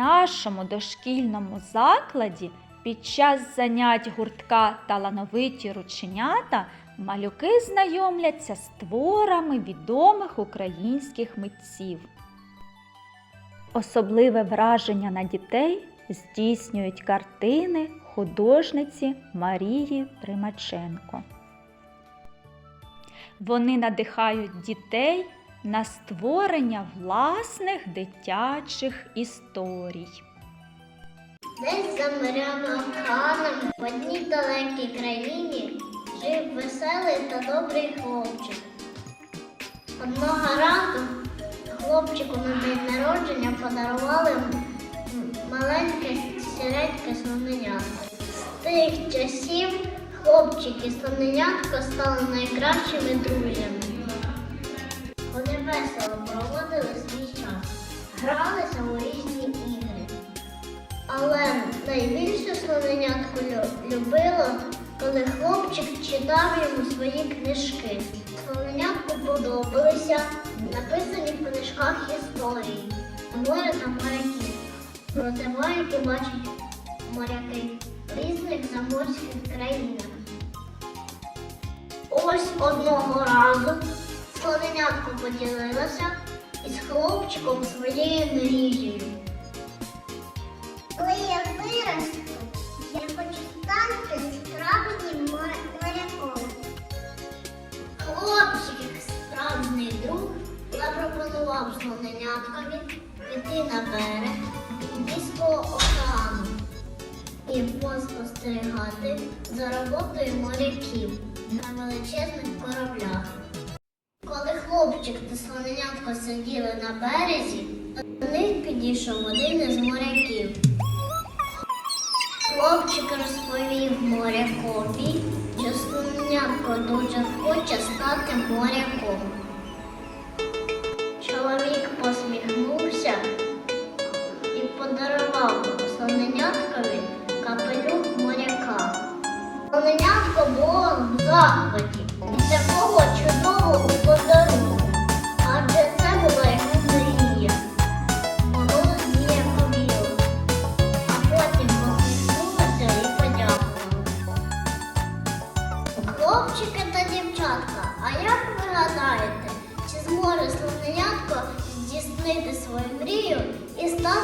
нашому дошкільному закладі під час занять гуртка талановиті рученята малюки знайомляться з творами відомих українських митців. Особливе враження на дітей здійснюють картини художниці Марії Примаченко. Вони надихають дітей на створення власних дитячих історій. Десь за морями океанами в одній далекій країні жив веселий та добрий хлопчик. Одного разу хлопчику на день народження подарували маленьке сіреньке слоненятко. З тих часів хлопчик і слоненятко стали найкращими друзями. Вони весело проводили свій час, гралися у різні ігри. Але найбільше слоненятко лю- любило, коли хлопчик читав йому свої книжки. Слоненятку подобалися написані в книжках історії море та моряків. Про те, які бачать моряки в різних заморських країнах. Ось одного разу слоненятко поділилося із хлопчиком своєю мрією. Коли я виросту, я хочу стати справжнім моряком. Хлопчик, як справжній друг, запропонував слоненяткові піти на берег Індійського океану і поспостерігати за роботою моряків на величезних кораблях. Хлопчик та слоненятко сиділи на березі, до них підійшов один із моряків. Хлопчик розповів морякові, що слоненятко дуже хоче стати моряком. Чоловік посміхнувся і подарував слоненяткові капелюх моряка. Слоненятко було в захваті як ви гадаєте, чи зможе слоненятко здійснити свою мрію і стати